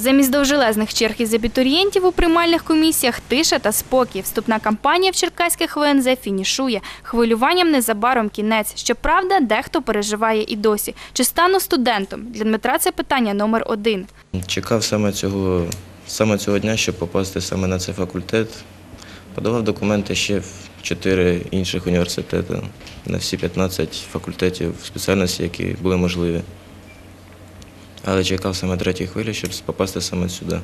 Замість довжелезних черг із абітурієнтів у приймальних комісіях тиша та спокій. Вступна кампанія в черкаських ВНЗ фінішує. Хвилюванням незабаром кінець. Щоправда, дехто переживає і досі. Чи стану студентом? Для Дмитра це питання номер один. Чекав саме цього, саме цього дня, щоб попасти саме на цей факультет. Подавав документи ще в чотири інших університети, на всі 15 факультетів спеціальності, які були можливі. Але чекав саме третьої хвилі, щоб попасти саме сюди.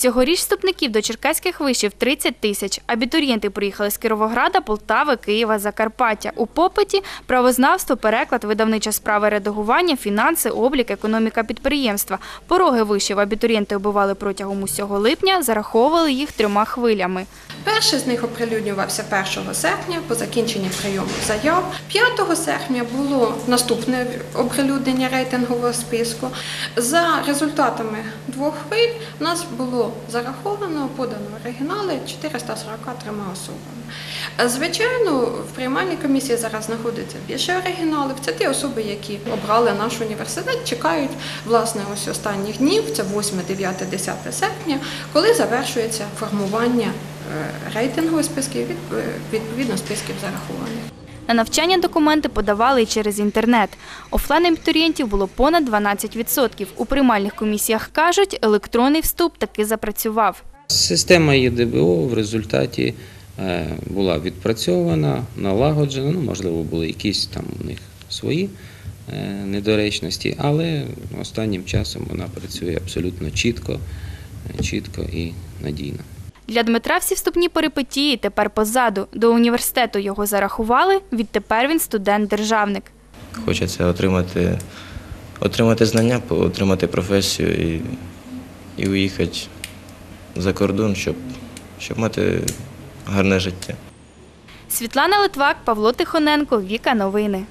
Цьогоріч вступників до черкаських вишів 30 тисяч. Абітурієнти приїхали з Кіровограда, Полтави, Києва, Закарпаття. У попиті – правознавство, переклад, видавнича справа, редагування, фінанси, облік, економіка підприємства. Пороги вишів абітурієнти оббивали протягом усього липня, зараховували їх трьома хвилями. Перший з них оприлюднювався 1 серпня по закінченні прийому заяв. 5 серпня було наступне оприлюднення рейтингового списку. За результатами двох хвиль у нас було зараховано, подано оригінали 443 особами. Звичайно, в приймальній комісії зараз знаходиться більше оригіналів. Це ті особи, які обрали наш університет, чекають власне ось останніх днів, це 8, 9, 10 серпня, коли завершується формування рейтингових списків, е, відповідно списків зарахованих. На навчання документи подавали і через інтернет. Офлайн абітурієнтів було понад 12%. У приймальних комісіях кажуть, електронний вступ таки запрацював. Система ЄДБО в результаті е, була відпрацьована, налагоджена. Ну, можливо, були якісь там у них свої е, недоречності, але останнім часом вона працює абсолютно чітко, е, чітко і надійно. Для Дмитра всі вступні перипетії тепер позаду. До університету його зарахували, відтепер він студент-державник. Хочеться отримати, отримати знання, отримати професію і, і уїхати за кордон, щоб, щоб мати гарне життя. Світлана Литвак, Павло Тихоненко, Віка Новини.